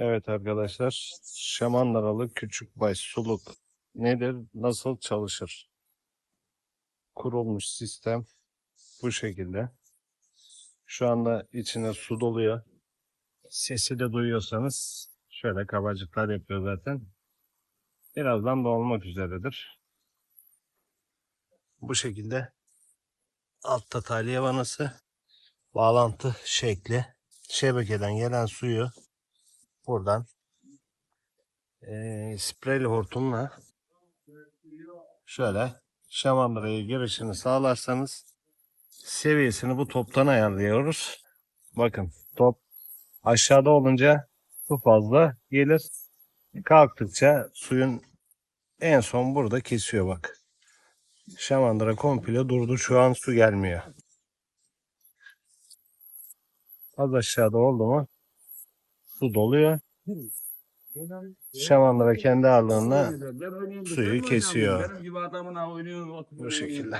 Evet arkadaşlar, Şamandıralı Küçükbaş Suluk nedir, nasıl çalışır? Kurulmuş sistem bu şekilde. Şu anda içine su doluyor. Sesi de duyuyorsanız şöyle kabacıklar yapıyor zaten. Birazdan dolmak üzeredir. Bu şekilde altta tahliye vanası bağlantı şekli şebekeden gelen suyu buradan eee spreyli hortumla şöyle şamandıraya girişini sağlarsanız seviyesini bu toptan ayarlıyoruz. Bakın top aşağıda olunca su fazla gelir. Kalktıkça suyun en son burada kesiyor bak. Şamandıra komple durdu. Şu an su gelmiyor. Az aşağıda oldu mu su doluyor. Şamandıra kendi ağırlığında suyu kesiyor. Bu şekilde.